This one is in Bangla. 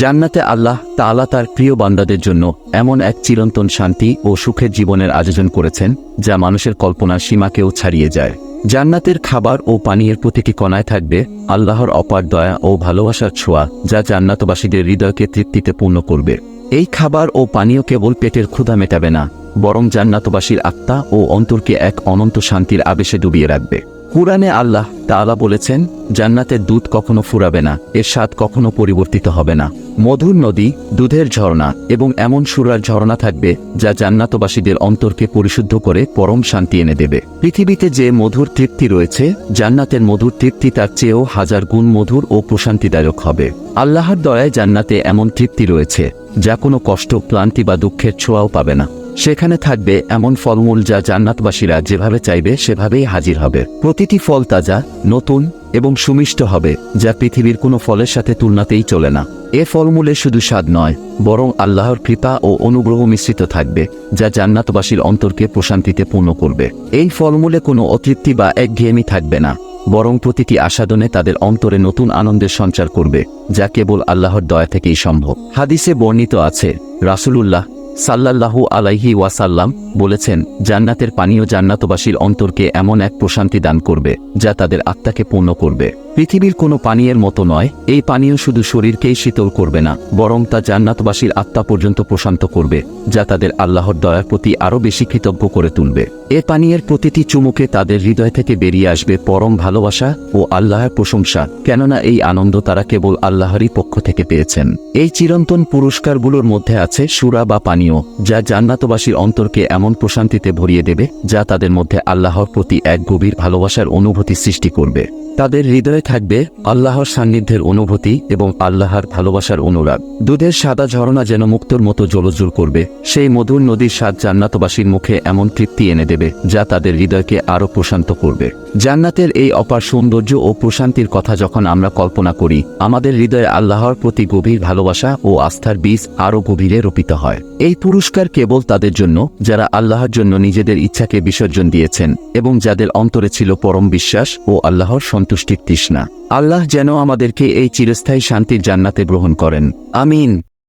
জান্নাতে আল্লাহ তাআলা তার প্রিয় বান্দাদের জন্য এমন এক চিরন্তন শান্তি ও সুখের জীবনের আয়োজন করেছেন, যা মানুষের কল্পনার সীমাকেও ছাড়িয়ে যায়। জান্নাতের খাবার ও পানীয়ের প্রতিটি কণায় থাকবে আল্লাহর অপার দয়া ও ভালোবাসার ছোঁয়া, যা জান্নাতবাসীদের হৃদয়কে তৃপ্তিতে পূর্ণ করবে। এই খাবার ও পানীয় কেবল পেটের ক্ষুধা মেটাবে না, বরং জান্নাতবাসীর আত্মা ও অন্তরকে এক অনন্ত শান্তির আবেশে ডুবিয়ে রাখবে। কুরআনে আল্লাহ তাআলা বলেছেন, জান্নাতের দুধ কখনো ফুরাবে না এর স্বাদ কখনো পরিবর্তিত হবে না। মধুর নদী, দুধের ঝর্ণা এবং এমন সুরার ঝর্ণা থাকবে যা জান্নাতবাসীদের অন্তরকে পরিশুদ্ধ করে পরম শান্তি এনে দেবে। পৃথিবীতে যে মধুর তৃপ্তি রয়েছে, জান্নাতের মধুর তৃপ্তি তার চেয়েও হাজার গুণ মধুর ও প্রশান্তিদায়ক হবে। আল্লাহর দয়ায় জান্নাতে এমন তৃপ্তি রয়েছে, যা কোনো কষ্ট, ক্লান্তি বা দুঃখের ছোঁয়াও পাবে না। সেখানে থাকবে এমন ফলমূল যা জান্নাতবাসীরা যেভাবে চাইবে, সেভাবেই হাজির হবে। প্রতিটি ফল তাজা, নতুন এবং সুমিষ্ট হবে, যা পৃথিবীর কোনো ফলের সাথে তুলনাতেই চলে না। এ ফলমূলে শুধু স্বাদ নয়, বরং আল্লাহর কৃপা ও অনুগ্রহ মিশ্রিত থাকবে, যা জান্নাতবাসীর অন্তরকে প্রশান্তিতে পূর্ণ করবে। এই ফলমূলে কোনো অতৃপ্তি বা একঘেয়েমি থাকবে না, বরং প্রতিটি আসাদনে তাদের অন্তরে নতুন আনন্দের সঞ্চার করবে, যা কেবল আল্লাহর দয়া থেকেই সম্ভব। হাদিসে বর্ণিত আছে, রাসূলুল্লাহ সাল্লাল্লাহু আলাইহি ওয়াসাল্লাম বলেছেন, জান্নাতের পানীয় জান্নাতবাসীর অন্তরকে এমন এক প্রশান্তি দান করবে, যা তাদের আত্মাকে পূর্ণ করবে। পৃথিবীর কোনো পানীয়ের মতো নয়, এই পানীয় শুধু শরীরকেই শীতল করবে না, বরং তা জান্নাতবাসীর আত্মা পর্যন্ত প্রশান্ত করবে, যা তাদের আল্লাহর দয়ার প্রতি আরও বেশি কৃতজ্ঞ করে তুলবে। এ পানীয়ের প্রতিটি চুমুকে তাদের হৃদয় থেকে বেরিয়ে আসবে পরম ভালোবাসা ও আল্লাহর প্রশংসা, কেননা এই আনন্দ তারা কেবল আল্লাহরই পক্ষ থেকে পেয়েছেন। এই চিরন্তন পুরস্কারগুলোর মধ্যে আছে সুরা বা পানীয়, যা জান্নাতবাসীর অন্তরকে এমন প্রশান্তিতে ভরিয়ে দেবে, যা তাদের মধ্যে আল্লাহর প্রতি এক গভীর ভালোবাসার অনুভূতি সৃষ্টি করবে। তাদের হৃদয়ে থাকবে আল্লাহর সান্নিধ্যের অনুভূতি এবং আল্লাহর ভালোবাসার অনুরাগ। দুধের সাদা ঝরনা যেন মুক্তর মতো জলজুল করবে। সেই মধুর নদীর স্বাদ জান্নাতবাসীর মুখে এমন তৃপ্তি এনে দেবে, যা তাদের হৃদয়কে আরও প্রশান্ত করবে। জান্নাতের এই অপার সৌন্দর্য ও প্রশান্তির কথা যখন আমরা কল্পনা করি, আমাদের হৃদয়ে আল্লাহর প্রতি গভীর ভালোবাসা ও আস্থার বীজ আরও গভীরে রোপিত হয়। এই পুরস্কার কেবল তাদের জন্য, যারা আল্লাহর জন্য নিজেদের ইচ্ছাকে বিসর্জন দিয়েছেন এবং যাদের অন্তরে ছিল পরম বিশ্বাস ও আল্লাহর সন্তুষ্টির তৃষ্ণা। আল্লাহ যেন আমাদেরকে এই চিরস্থায়ী শান্তির জান্নাতে গ্রহণ করেন। আমিন।